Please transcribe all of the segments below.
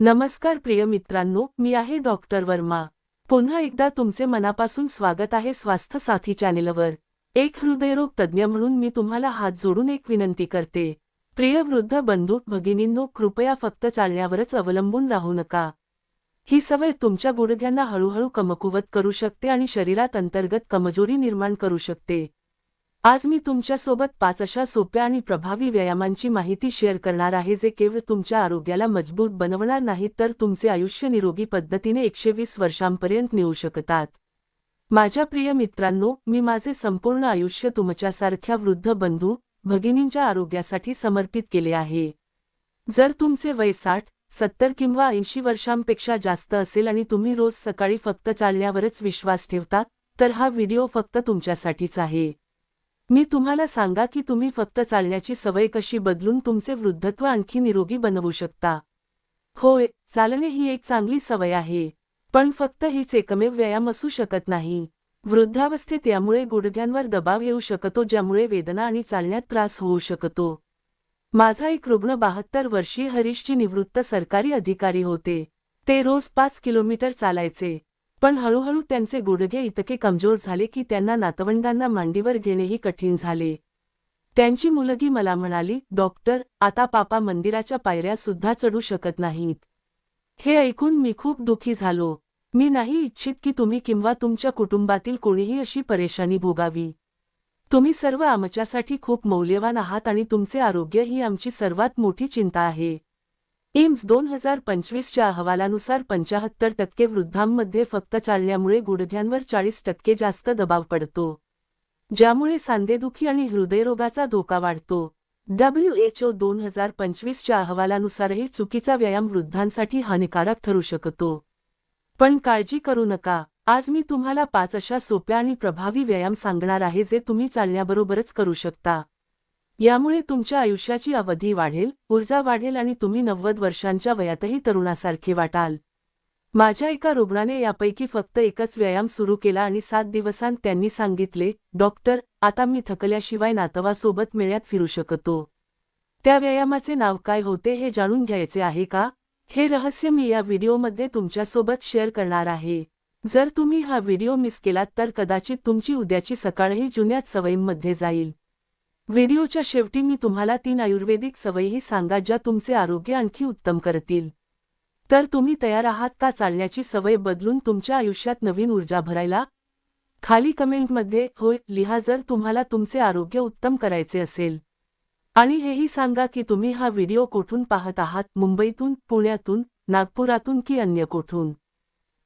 नमस्कार प्रिय मित्रांनो मी आहे डॉक्टर वर्मा. पुन्हा एकदा तुमचे मनापासून स्वागत आहे स्वास्थ्य साथी चॅनेलवर. एक हृदयरोग तज्ज्ञ म्हणून मी तुम्हाला हात जोडून एक विनंती करते. प्रिय वृद्ध बंधू भगिनींनो कृपया फक्त चालण्यावरच अवलंबून राहू नका. ही सवय तुमच्या गुडघ्यांना हळूहळू कमकुवत करू शकते आणि शरीरात अंतर्गत कमजोरी निर्माण करू शकते. आज मी तुमच्यासोबत पाच अशा सोप्या आणि प्रभावी व्यायामांची माहिती शेअर करणार आहे जे केवळ तुमच्या आरोग्याला मजबूत बनवणार नाहीत तर तुमचे आयुष्य निरोगी पद्धतीने एकशे वीस वर्षांपर्यंत नेऊ शकतात. माझ्या प्रिय मित्रांनो मी माझे संपूर्ण आयुष्य तुमच्यासारख्या वृद्ध बंधू भगिनींच्या आरोग्यासाठी समर्पित केले आहे. जर तुमचे वय साठ सत्तर किंवा ऐंशी वर्षांपेक्षा जास्त असेल आणि तुम्ही रोज सकाळी फक्त चालण्यावरच विश्वास ठेवता तर हा व्हिडिओ फक्त तुमच्यासाठीच आहे. मी तुम्हाला सांगा की तुम्ही फक्त चालण्याची सवय कशी बदलून तुमचे वृद्धत्व आणखी निरोगी बनवू शकता. होय चालणे ही एक चांगली सवय आहे. पण फक्त हीच एकमेव व्यायाम असू शकत नाही. वृद्धावस्थेत यामुळे गुडघ्यांवर दबाव येऊ शकतो ज्यामुळे वेदना आणि चालण्यात त्रास होऊ शकतो. माझा एक रुग्ण बहात्तर वर्षीय हरीशची निवृत्त सरकारी अधिकारी होते. ते रोज पाच किलोमीटर चालायचे. पण हळूहळू त्यांचे गुडघे इतके कमजोर झाले की त्यांना नातवंडांना मांडीवर घेणेही कठीण झाले. त्यांची मुलगी मला म्हणाली डॉक्टर आता पापा मंदिराच्या पायऱ्या सुद्धा चढू शकत नाहीत. हे ऐकून मी खूप दुखी झालो. मी नाही इच्छित की तुम्ही किंवा तुमच्या कुटुंबातील कोणीही अशी परेशानी भोगावी. तुम्ही सर्व आमच्यासाठी खूप मौल्यवान आहात आणि तुमचे आरोग्य ही आमची सर्वात मोठी चिंता आहे. एम्स दोन हजार पंचवीसच्या अहवालानुसार पंचाहत्तर टक्के वृद्धांमध्ये फक्त चालण्यामुळे गुडघ्यांवर चाळीस टक्के जास्त दबाव पडतो ज्यामुळे सांधेदुखी आणि हृदयरोगाचा धोका वाढतो. डब्ल्यू एच ओ दोन हजार पंचवीसच्या अहवालानुसारही चुकीचा व्यायाम वृद्धांसाठी हानिकारक ठरू शकतो. पण काळजी करू नका आज मी तुम्हाला पाच अशा सोप्या आणि प्रभावी व्यायाम सांगणार आहे जे तुम्ही चालण्याबरोबरच करू शकता. यामुळे तुमच्या आयुष्याची अवधी वाढेल ऊर्जा वाढेल आणि तुम्ही नव्वद वर्षांच्या वयातही तरुणासारखे वाटाल. माझ्या एका रुग्णाने यापैकी फक्त एकच व्यायाम सुरू केला आणि सात दिवसांत त्यांनी सांगितले डॉक्टर आता मी थकल्याशिवाय नातवासोबत मेळ्यात फिरू शकतो. त्या व्यायामाचे नाव काय होते हे जाणून घ्यायचे आहे का? हे रहस्य मी या व्हिडिओमध्ये तुमच्यासोबत शेअर करणार आहे. जर तुम्ही हा व्हिडिओ मिस केलात तर कदाचित तुमची उद्याची सकाळही जुन्याच सवयींमध्ये जाईल. व्हिडिओच्या शेवटी मी तुम्हाला तीन आयुर्वेदिक सवयीही सांगा ज्या तुमचे आरोग्य आणखी उत्तम करतील. तर तुम्ही तयार आहात का चालण्याची सवय बदलून तुमच्या आयुष्यात नवीन ऊर्जा भरायला? खाली कमेंटमध्ये होय लिहा जर तुम्हाला तुमचे आरोग्य उत्तम करायचे असेल. आणि हेही सांगा की तुम्ही हा व्हिडिओ कोठून पाहत आहात? मुंबईतून पुण्यातून नागपुरातून की अन्य कोठून?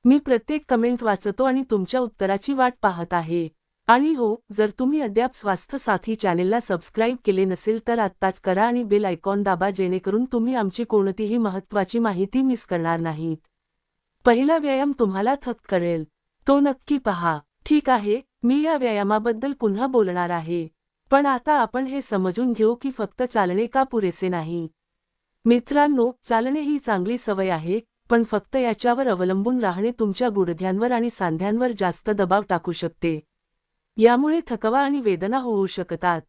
मी प्रत्येक कमेंट वाचतो आणि तुमच्या उत्तराची वाट पाहत आहे. आणि हो जर तुम्ही अद्याप स्वास्थ्य साथी चॅनेलला सबस्क्राईब केले नसेल तर आत्ताच करा आणि बेल आयकॉन दाबा जेणेकरून तुम्ही आमची कोणतीही महत्त्वाची माहिती मिस करणार नाहीत. पहिला व्यायाम तुम्हाला थक करेल. तो नक्की पहा. ठीक आहे मी या व्यायामाबद्दल पुन्हा बोलणार आहे. पण आता आपण हे समजून घेऊ की फक्त चालणे का पुरेसे नाही. मित्रांनो चालणे ही चांगली सवय आहे पण फक्त याच्यावर अवलंबून राहणे तुमच्या गुडघ्यांवर आणि सांध्यांवर जास्त दबाव टाकू शकते. यामुळे थकवा आणि वेदना होऊ शकतात.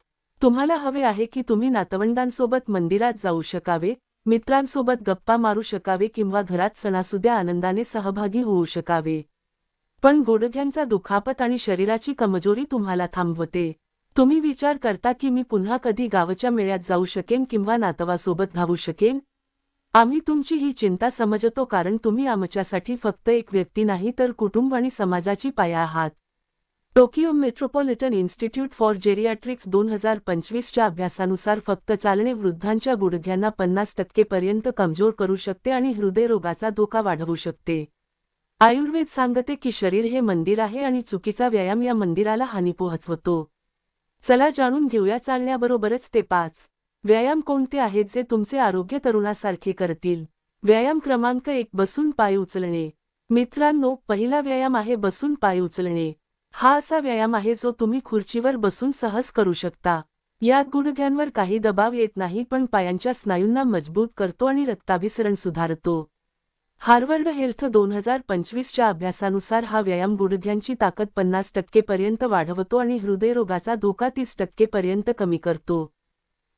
तुम्हाला हवे आहे की तुम्ही नातवंडांसोबत मंदिरात जाऊ शकावे मित्रांसोबत गप्पा मारू शकावे किंवा घरात सणासुद्या आनंदाने सहभागी होऊ शकावे. पण गुडघ्यांचा दुखापत आणि शरीराची कमजोरी तुम्हाला थांबवते. तुम्ही विचार करता की मी पुन्हा कधी गावच्या मेळ्यात जाऊ शकेन किंवा नातवासोबत धावू शकेन? आम्ही तुमची ही चिंता समजतो कारण तुम्ही आमच्यासाठी फक्त एक व्यक्ती नाही तर कुटुंब आणि समाजाची पाया आहात. Tokyo Metropolitan Institute for Geriatrics दोन हजार पंचवीसच्या अभ्यासानुसार फक्त चालणे वृद्धांच्या गुडघ्यांना पन्नास टक्केपर्यंत कमजोर करू शकते आणि हृदयरोगाचा धोका वाढवू शकते. आयुर्वेद सांगते की शरीर हे मंदिर आहे आणि चुकीचा व्यायाम या मंदिराला हानी पोहोचवतो. चला जाणून घेऊया चालण्याबरोबरच ते पाच. व्यायाम कोणते आहेत जे तुमचे आरोग्य तरुणासारखे करतील? व्यायाम क्रमांक एक बसून पाय उचलणे. मित्रांनो पहिला व्यायाम आहे बसून पाय उचलणे. हा असा व्यायाम आहे जो तुम्ही खुर्चीवर बसून सहज करू शकता. यात गुडघ्यांवर काही दबाव येत नाही पण पायांच्या स्नायूंना मजबूत करतो आणि रक्ताभिसरण सुधारतो. हार्वर्ड हेल्थ दोन हजार पंचवीसच्या अभ्यासानुसार हा व्यायाम गुडघ्यांची ताकद पन्नास टक्केपर्यंत वाढवतो आणि हृदयरोगाचा धोका तीस टक्केपर्यंत कमी करतो.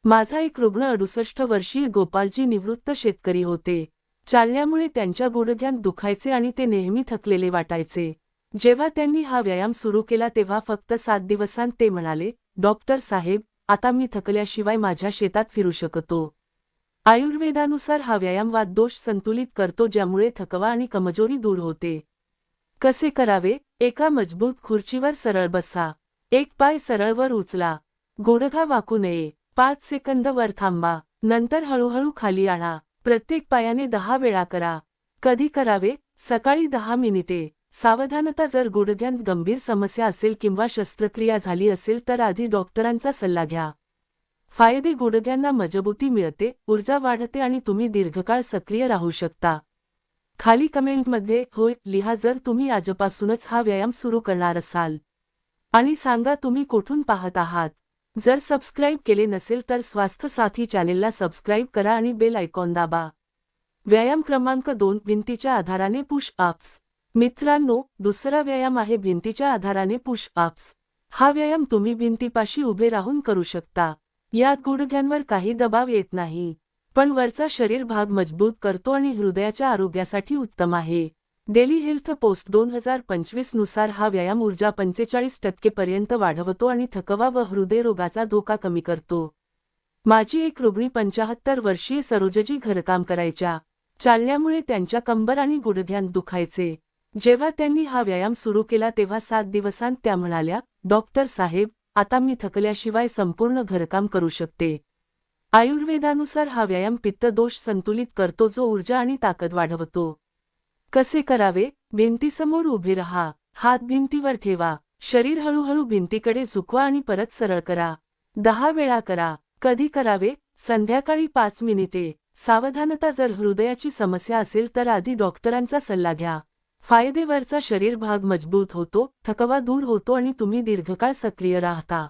माझा एक रुग्ण अडुसष्ट वर्षीय गोपालजी निवृत्त शेतकरी होते. चालण्यामुळे त्यांच्या गुडघ्यात दुखायचे आणि ते नेहमी थकलेले वाटायचे. जेव्हा त्यांनी हा व्यायाम सुरू केला तेव्हा फक्त सात दिवसांत ते म्हणाले डॉक्टर साहेब आता मी थकल्याशिवाय माझ्या शेतात फिरू शकतो. आयुर्वेदानुसार हा व्यायाम वाददोष संतुलित करतो ज्यामुळे थकवा आणि कमजोरी दूर होते. कसे करावे? एका मजबूत खुर्चीवर सरळ बसा. एक पाय सरळवर उचला. गोडघा वाकू नये. पाच सेकंद वर थांबा. नंतर हळूहळू खाली आणा. प्रत्येक पायाने दहा वेळा करा. कधी करावे? सकाळी दहा मिनिटे. सावधानता जर गुडघ्यात गंभीर समस्या असेल किंवा शस्त्रक्रिया झाली असेल तर आधी डॉक्टरांचा सल्ला घ्या. फायदे गुडघ्यांना मजबूती मिळते ऊर्जा वाढते आणि तुम्ही दीर्घकाळ सक्रिय राहू शकता. खाली कमेंटमध्ये होय लिहा जर तुम्ही आजपासूनच हा व्यायाम सुरू करणार असाल. आणि सांगा तुम्ही कुठून पाहत आहात. जर सबस्क्राईब केले नसेल तर स्वास्थ्य साथी चॅनेलला सबस्क्राईब करा आणि बेल आयकॉन दाबा. व्यायाम क्रमांक दोन भिंतीच्या आधाराने पुश अप्स मित्रांनो दुसरा व्यायाम आहे भिंतीच्या आधाराने पुश अप्स हा व्यायाम तुम्ही भिंतीपाशी उभे राहून करू शकता. यात गुडघ्यांवर काही दबाव येत नाही. पण वरचा शरीर भाग मजबूत करतो आणि हृदयाच्या आरोग्यासाठी उत्तम आहे. डेली हेल्थ पोस्ट दोन हजार पंचवीसनुसार हा व्यायाम ऊर्जा पंचेचाळीस टक्केपर्यंत वाढवतो आणि थकवा व हृदयरोगाचा धोका कमी करतो. माझी एक रुग्णी पंचाहत्तर वर्षीय सरोजजी घरकाम करायच्या. चालण्यामुळे त्यांच्या कंबर आणि गुडघ्यांत दुखायचे. जेव्हा त्यांनी हा व्यायाम सुरू केला तेव्हा सात दिवसांत त्या म्हणाल्या डॉक्टर साहेब आता मी थकल्याशिवाय संपूर्ण घरकाम करू शकते. आयुर्वेदानुसार हा व्यायाम पित्तदोष संतुलित करतो जो ऊर्जा आणि ताकद वाढवतो. कसे करावे? भिंतीसमोर उभे रहा. हात भिंतीवर ठेवा. शरीर हळूहळू भिंतीकडे झुकवा आणि परत सरळ करा. दहा वेळा करा. कधी करावे? संध्याकाळी पाच मिनिटे. सावधानता जर हृदयाची समस्या असेल तर आधी डॉक्टरांचा सल्ला घ्या. फायदेवरचा शरीरभाग मजबूत होतो थकवा दूर होतो आणि तुम्ही दीर्घकाळ सक्रिय राहता.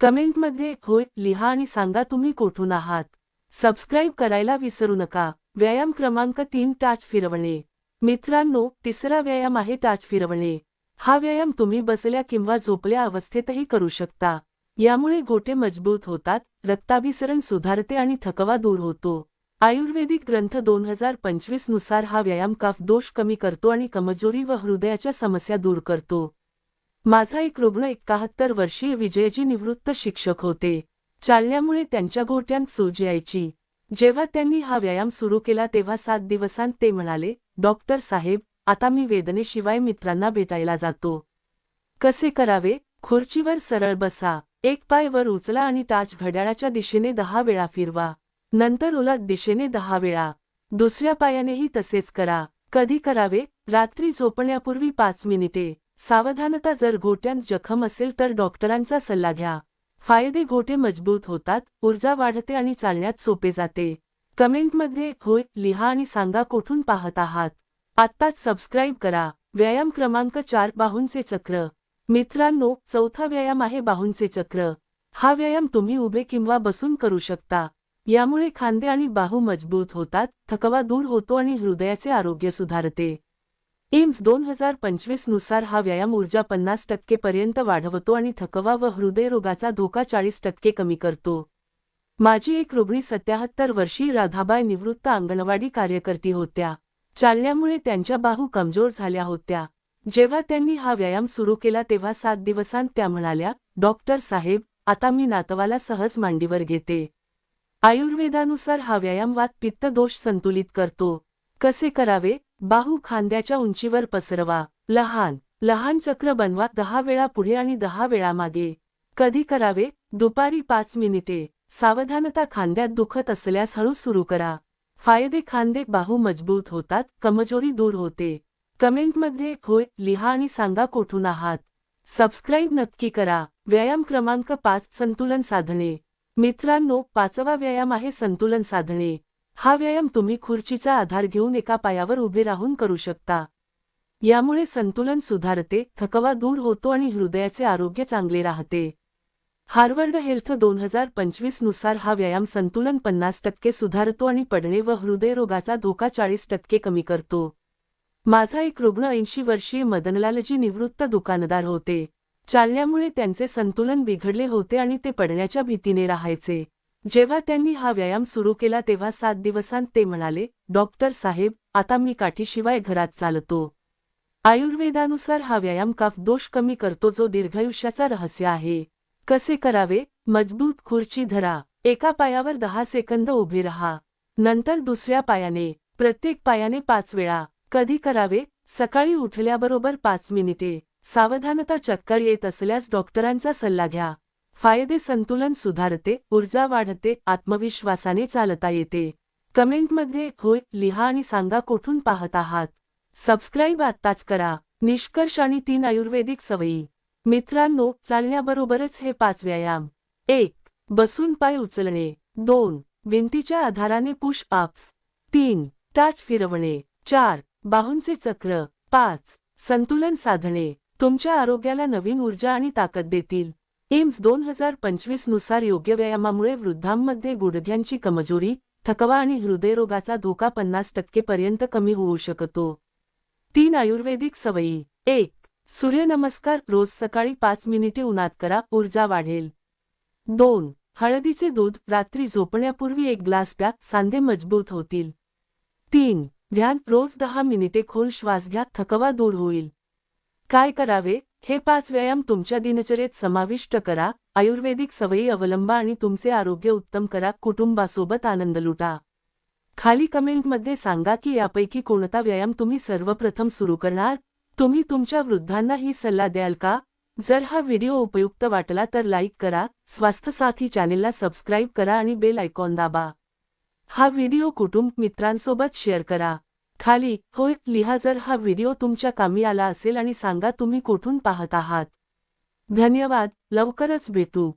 कमेंटमध्ये होय लिहा आणि सांगा तुम्ही कोठून आहात? सबस्क्राईब करायला विसरू नका. व्यायाम क्रमांक तीन टाच फिरवणे. मित्रांनो तिसरा व्यायाम आहे टाच फिरवणे. हा व्यायाम तुम्ही बसल्या किंवा झोपल्या अवस्थेतही करू शकता. यामुळे गोटे मजबूत होतात रक्ताभिसरण सुधारते आणि थकवा दूर होतो. आयुर्वेदिक ग्रंथ दोन हजार पंचवीसनुसार हा व्यायाम काफ दोष कमी करतो आणि कमजोरी व हृदयाच्या समस्या दूर करतो. माझा एक रुग्ण एकाहत्तर वर्षीय विजयजी निवृत्त शिक्षक होते. चालण्यामुळे त्यांच्या घोट्यांत सूज यायची. जेव्हा त्यांनी हा व्यायाम सुरू केला तेव्हा सात दिवसांत ते म्हणाले डॉक्टर साहेब आता मी वेदनेशिवाय मित्रांना भेटायला जातो. कसे करावे? खुर्चीवर सरळ बसा. एक पाय वर उचला आणि टाच घड्याळाच्या दिशेने दहा वेळा फिरवा. नंतर उलट दिशेने दहा वेळा. दुसऱ्या पायानेही तसेच करा. कधी करावे? रात्री झोपण्यापूर्वी पाच मिनिटे. सावधानता जर घोट्यांत जखम असेल तर डॉक्टरांचा सल्ला घ्या. फायदे घोटे मजबूत होतात ऊर्जा वाढते आणि चालण्यात सोपे जाते. कमेंटमध्ये होय लिहा आणि सांगा कोठून पाहत आहात. आत्ताच सबस्क्राईब करा. व्यायाम क्रमांक चार बाहूंचे चक्र. मित्रांनो चौथा व्यायाम आहे बाहूंचे चक्र. हा व्यायाम तुम्ही उभे किंवा बसून करू शकता. यामुळे खांदे आणि बाहू मजबूत होतात थकवा दूर होतो आणि हृदयाचे आरोग्य सुधारते. एम्स दोन हजार पंचवीसनुसार हा व्यायाम ऊर्जा पन्नास टक्केपर्यंत वाढवतो आणि थकवा व हृदयरोगाचा धोका चाळीस टक्के कमी करतो. माझी एक रुग्णी सत्याहत्तर वर्षी राधाबाई निवृत्त अंगणवाडी कार्यकर्ती होत्या. चालण्यामुळे त्यांच्या बाहू कमजोर झाल्या होत्या. जेव्हा त्यांनी हा व्यायाम सुरू केला तेव्हा सात दिवसांत त्या म्हणाल्या डॉक्टर साहेब आता मी नातवाला सहज मांडीवर घेते. आयुर्वेदानुसार हा व्यायाम वात पित्त दोष संतुलित करतो. कसे करावे? बाहू खांद्याच्या उंचीवर पसरवा. लहान लहान चक्र बनवा दहा वेळा पुढे आणि दहा वेळा मागे. कधी करावे? दुपारी पाच मिनिटे. सावधानता खांद्यात दुखत असल्यास हळू सुरू करा. फायदे खांदे बाहू मजबूत होतात कमजोरी दूर होते. कमेंटमध्ये होय लिहा आणि सांगा कोठून आहात? सबस्क्राईब नक्की करा. व्यायाम क्रमांक पाच संतुलन साधणे. मित्रांनो पाचवा व्यायाम आहे संतुलन साधणे. हा व्यायाम तुम्ही खुर्चीचा आधार घेऊन एका पायावर उभे राहून करू शकता. यामुळे संतुलन सुधारते थकवा दूर होतो आणि हृदयाचे आरोग्य चांगले राहते. हार्वर्ड हेल्थ दोन हजार पंचवीसनुसार हा व्यायाम संतुलन पन्नास टक्के सुधारतो आणि पडणे व हृदयरोगाचा धोका चाळीस टक्के कमी करतो. माझा एक रुग्ण ऐंशी वर्षीय मदनलालजी निवृत्त दुकानदार होते. चालण्यामुळे त्यांचे संतुलन बिघडले होते आणि ते पडण्याच्या भीतीने राहायचे. जेव्हा त्यांनी हा व्यायाम सुरू केला तेव्हा सात दिवसांत ते म्हणाले डॉक्टर साहेब आता मी काठीशिवाय घरात चालतो. आयुर्वेदानुसार हा व्यायाम काफ दोष कमी करतो जो दीर्घायुष्याचा रहस्य आहे. कसे करावे? मजबूत खुर्ची धरा. एका पायावर दहा सेकंद उभे रहा. नंतर दुसऱ्या पायाने प्रत्येक पायाने पाच वेळा. कधी करावे? सकाळी उठल्याबरोबर पाच मिनिटे. सावधानता चक्कर येत असल्यास डॉक्टरांचा सल्ला घ्या. फायदे संतुलन सुधारते ऊर्जा वाढते आत्मविश्वासाने चालता येते. कमेंटमध्ये होय लिहा आणि सांगा कोठून पाहत आहात. सबस्क्राईब आत्ताच करा. निष्कर्ष आणि तीन आयुर्वेदिक सवयी. मित्रांनो चालण्याबरोबरच हे पाच व्यायाम. एक बसून पाय उचलणे. दोन भिंतीच्या आधाराने पुश अप्स. तीन टाच फिरवणे. चार बाहूंचे चक्र. पाच संतुलन साधणे. तुमच्या आरोग्याला नवीन ऊर्जा आणि ताकद देतील. एम्स दोन हजार पंचवीसनुसार योग्य व्यायामामुळे वृद्धांमध्ये गुडघ्यांची कमजोरी थकवा आणि हृदयरोगाचा धोका पन्नास टक्केपर्यंत कमी होऊ शकतो. तीन आयुर्वेदिक सवयी. एक सूर्यनमस्कार. रोज सकाळी पाच मिनिटे उन्हात करा ऊर्जा वाढेल. दोन हळदीचे दूध. रात्री झोपण्यापूर्वी एक ग्लास प्या सांधे मजबूत होतील. तीन ध्यान. रोज दहा मिनिटे खोल श्वास घ्या थकवा दूर होईल. काय करावे? हे पाच व्यायाम तुमच्या दिनचर्येत समाविष्ट करा. आयुर्वेदिक सवयी अवलंबा आणि तुमचे आरोग्य उत्तम करा. कुटुंबासोबत आनंद लुटा. खाली कमेंटमध्ये सांगा की यापैकी कोणता व्यायाम तुम्ही सर्वप्रथम सुरू करणार? तुम्ही तुमच्या वृद्धांना ही सल्ला द्याल का? जर हा व्हिडिओ उपयुक्त वाटला तर लाईक करा. स्वास्थ्य साथी चॅनेलला सबस्क्राईब करा आणि बेल आयकॉन दाबा. हा व्हिडिओ कुटुंब मित्रांसोबत शेअर करा. खाली होय लिहा जर हा व्हिडिओ तुमच्या कामी आला असेल आणि सांगा तुम्ही कुठून पाहत आहात. धन्यवाद लवकरच भेटू.